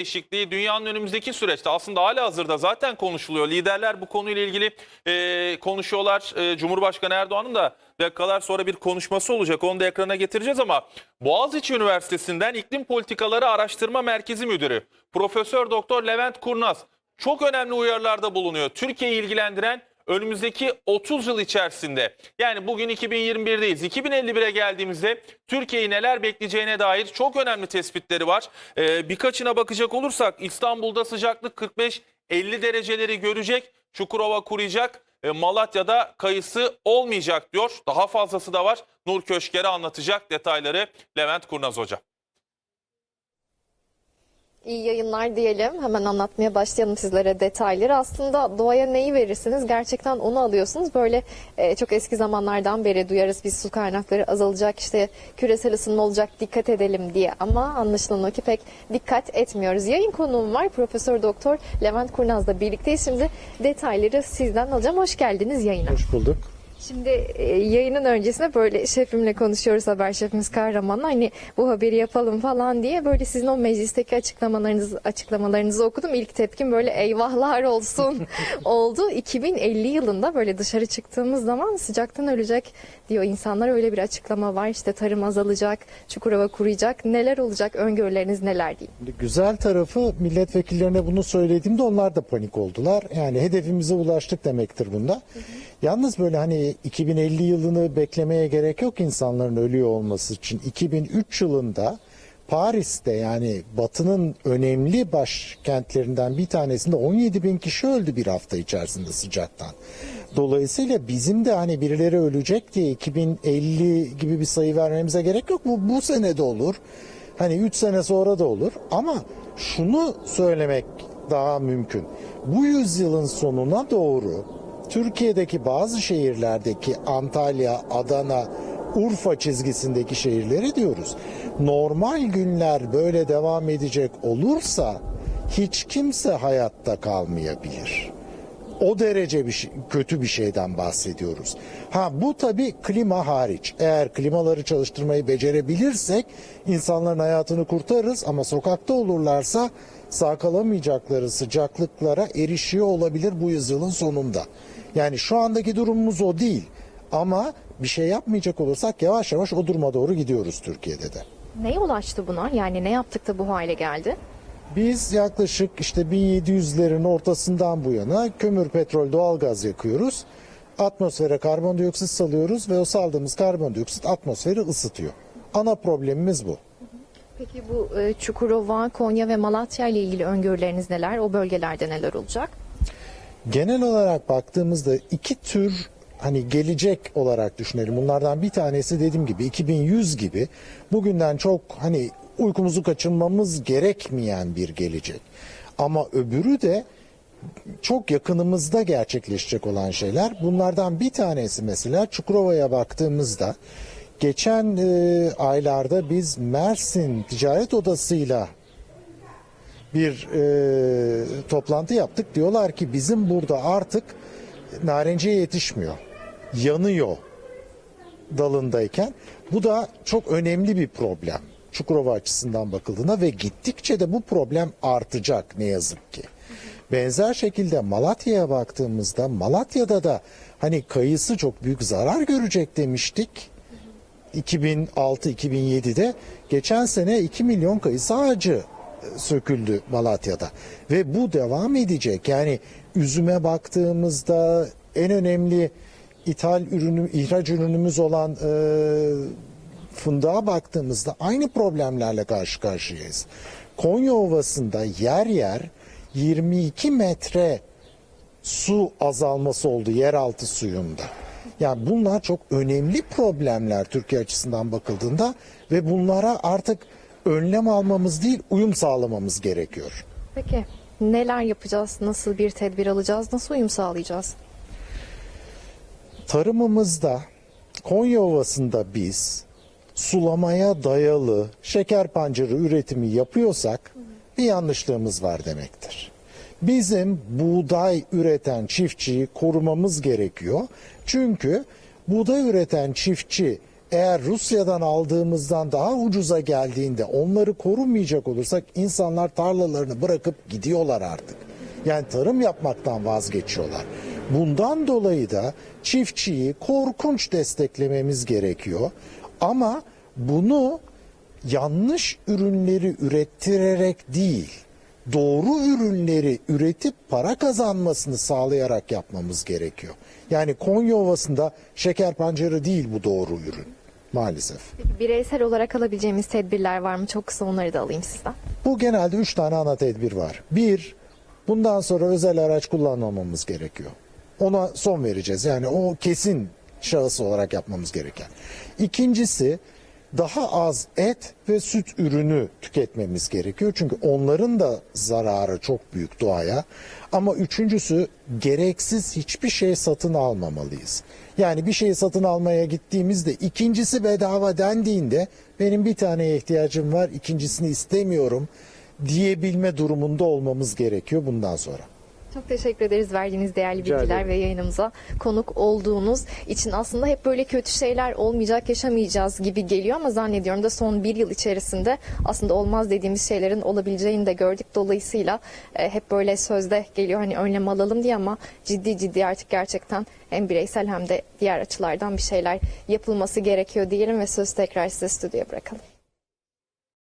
değişikliği dünyanın önümüzdeki süreçte aslında hala hazırda zaten konuşuluyor. Liderler bu konuyla ilgili e, konuşuyorlar. E, Cumhurbaşkanı Erdoğan'ın da dakikalar sonra bir konuşması olacak. Onu da ekrana getireceğiz ama Boğaziçi Üniversitesi'nden İklim Politikaları Araştırma Merkezi Müdürü Profesör Doktor Levent Kurnaz çok önemli uyarılarda bulunuyor. Türkiye'yi ilgilendiren önümüzdeki 30 yıl içerisinde yani bugün 2021'deyiz 2051'e geldiğimizde Türkiye'yi neler bekleyeceğine dair çok önemli tespitleri var. Ee, birkaçına bakacak olursak İstanbul'da sıcaklık 45-50 dereceleri görecek. Çukurova kuruyacak. Ee, Malatya'da kayısı olmayacak diyor. Daha fazlası da var. Nur Köşker'e anlatacak detayları Levent Kurnaz Hoca. İyi yayınlar diyelim. Hemen anlatmaya başlayalım sizlere detayları. Aslında doğaya neyi verirsiniz gerçekten onu alıyorsunuz. Böyle e, çok eski zamanlardan beri duyarız biz su kaynakları azalacak işte küresel ısınma olacak dikkat edelim diye. Ama anlaşılan o ki pek dikkat etmiyoruz. Yayın konuğum var Profesör Doktor Levent Kurnaz'la birlikteyiz. Şimdi detayları sizden alacağım. Hoş geldiniz yayına. Hoş bulduk. Şimdi e, yayının öncesinde böyle şefimle konuşuyoruz haber şefimiz Kahraman'la hani bu haberi yapalım falan diye böyle sizin o meclisteki açıklamalarınızı açıklamalarınızı okudum. İlk tepkim böyle eyvahlar olsun oldu. 2050 yılında böyle dışarı çıktığımız zaman sıcaktan ölecek diyor insanlar öyle bir açıklama var. İşte tarım azalacak, Çukurova kuruyacak. Neler olacak? Öngörüleriniz neler diyeyim? Güzel tarafı milletvekillerine bunu söylediğimde onlar da panik oldular. Yani hedefimize ulaştık demektir bunda. Yalnız böyle hani 2050 yılını beklemeye gerek yok insanların ölüyor olması için. 2003 yılında Paris'te yani Batı'nın önemli başkentlerinden bir tanesinde 17 bin kişi öldü bir hafta içerisinde sıcaktan. Dolayısıyla bizim de hani birileri ölecek diye 2050 gibi bir sayı vermemize gerek yok. Bu bu sene de olur. Hani 3 sene sonra da olur. Ama şunu söylemek daha mümkün. Bu yüzyılın sonuna doğru Türkiye'deki bazı şehirlerdeki Antalya, Adana, Urfa çizgisindeki şehirleri diyoruz. Normal günler böyle devam edecek olursa hiç kimse hayatta kalmayabilir. O derece bir şey- kötü bir şeyden bahsediyoruz. Ha bu tabii klima hariç. Eğer klimaları çalıştırmayı becerebilirsek insanların hayatını kurtarırız ama sokakta olurlarsa sağ kalamayacakları sıcaklıklara erişiyor olabilir bu yüzyılın sonunda. Yani şu andaki durumumuz o değil. Ama bir şey yapmayacak olursak yavaş yavaş o duruma doğru gidiyoruz Türkiye'de de. Neye ulaştı buna? Yani ne yaptık da bu hale geldi? Biz yaklaşık işte 1700'lerin ortasından bu yana kömür, petrol, doğalgaz yakıyoruz. Atmosfere karbondioksit salıyoruz ve o saldığımız karbondioksit atmosferi ısıtıyor. Ana problemimiz bu. Peki bu e, Çukurova, Konya ve Malatya ile ilgili öngörüleriniz neler? O bölgelerde neler olacak? Genel olarak baktığımızda iki tür hani gelecek olarak düşünelim. Bunlardan bir tanesi dediğim gibi 2100 gibi bugünden çok hani uykumuzu kaçırmamız gerekmeyen bir gelecek. Ama öbürü de çok yakınımızda gerçekleşecek olan şeyler. Bunlardan bir tanesi mesela Çukurova'ya baktığımızda geçen e, aylarda biz Mersin Ticaret Odası'yla bir e, toplantı yaptık. Diyorlar ki bizim burada artık narenciye yetişmiyor. Yanıyor dalındayken. Bu da çok önemli bir problem. Çukurova açısından bakıldığında ve gittikçe de bu problem artacak ne yazık ki. Benzer şekilde Malatya'ya baktığımızda Malatya'da da hani kayısı çok büyük zarar görecek demiştik. 2006-2007'de geçen sene 2 milyon kayısı ağacı söküldü Malatya'da ve bu devam edecek. Yani üzüme baktığımızda en önemli ithal ürünü, ihraç ürünümüz olan e, fındığa baktığımızda aynı problemlerle karşı karşıyayız. Konya Ovası'nda yer yer 22 metre su azalması oldu yeraltı suyunda. Yani bunlar çok önemli problemler Türkiye açısından bakıldığında ve bunlara artık önlem almamız değil uyum sağlamamız gerekiyor. Peki neler yapacağız? Nasıl bir tedbir alacağız? Nasıl uyum sağlayacağız? Tarımımızda Konya Ovası'nda biz sulamaya dayalı şeker pancarı üretimi yapıyorsak bir yanlışlığımız var demektir. Bizim buğday üreten çiftçiyi korumamız gerekiyor. Çünkü buğday üreten çiftçi eğer Rusya'dan aldığımızdan daha ucuza geldiğinde onları korumayacak olursak insanlar tarlalarını bırakıp gidiyorlar artık. Yani tarım yapmaktan vazgeçiyorlar. Bundan dolayı da çiftçiyi korkunç desteklememiz gerekiyor. Ama bunu yanlış ürünleri ürettirerek değil, doğru ürünleri üretip para kazanmasını sağlayarak yapmamız gerekiyor. Yani Konya Ovası'nda şeker pancarı değil bu doğru ürün maalesef. Peki bireysel olarak alabileceğimiz tedbirler var mı? Çok kısa onları da alayım sizden. Bu genelde üç tane ana tedbir var. Bir, bundan sonra özel araç kullanmamamız gerekiyor. Ona son vereceğiz. Yani o kesin şahıs olarak yapmamız gereken. İkincisi, daha az et ve süt ürünü tüketmemiz gerekiyor. Çünkü onların da zararı çok büyük doğaya. Ama üçüncüsü gereksiz hiçbir şey satın almamalıyız. Yani bir şeyi satın almaya gittiğimizde ikincisi bedava dendiğinde benim bir taneye ihtiyacım var ikincisini istemiyorum diyebilme durumunda olmamız gerekiyor bundan sonra. Çok teşekkür ederiz verdiğiniz değerli Rica bilgiler ederim. ve yayınımıza konuk olduğunuz için aslında hep böyle kötü şeyler olmayacak, yaşamayacağız gibi geliyor ama zannediyorum da son bir yıl içerisinde aslında olmaz dediğimiz şeylerin olabileceğini de gördük. Dolayısıyla e, hep böyle sözde geliyor hani önlem alalım diye ama ciddi ciddi artık gerçekten hem bireysel hem de diğer açılardan bir şeyler yapılması gerekiyor diyelim ve söz tekrar size stüdyoya bırakalım.